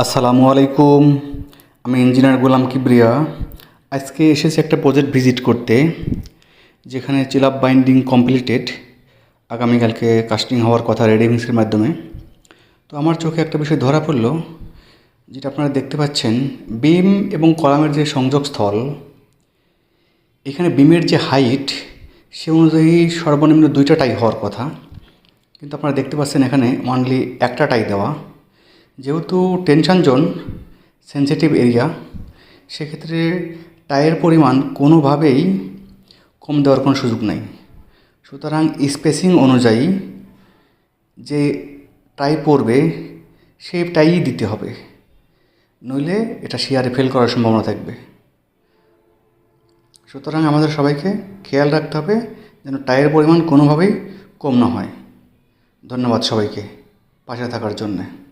আসসালামু আলাইকুম। আমি ইঞ্জিনিয়ার গোলাম কিবরিয়া। আজকে এসেছি একটা প্রজেক্ট ভিজিট করতে, যেখানে চিলাপ বাইন্ডিং কমপ্লিটেড আগামীকালকে কাস্টিং হওয়ার কথা রেডিংসের মাধ্যমে। তো আমার চোখে একটা বিষয় ধরা পড়ল, যেটা আপনারা দেখতে পাচ্ছেন। বিম এবং কলামের যে সংযোগস্থল এখানে বিমের যে হাইট সে অনুযায়ী সর্বনিম্ন দুইটা টাই হওয়ার কথা। কিন্তু আপনারা দেখতে পাচ্ছেন এখানে অনলি একটা টাই দেওয়া। যেহেতু টেনশন জোন সেনসিটিভ এরিয়া সেক্ষেত্রে টাইয়ের পরিমাণ কোনোভাবেই কম দেওয়ার কোনো সুযোগ নেই। সুতরাং স্পেসিং অনুযায়ী যে টাই পড়বে সেই টাইই দিতে হবে। নইলে এটা শেয়ারে ফেল করার সম্ভাবনা থাকবে। সুতরাং আমাদের সবাইকে খেয়াল রাখতে হবে যেন টায়ের পরিমাণ কোনোভাবেই কম না হয়। ধন্যবাদ সবাইকে পাশে থাকার জন্যে।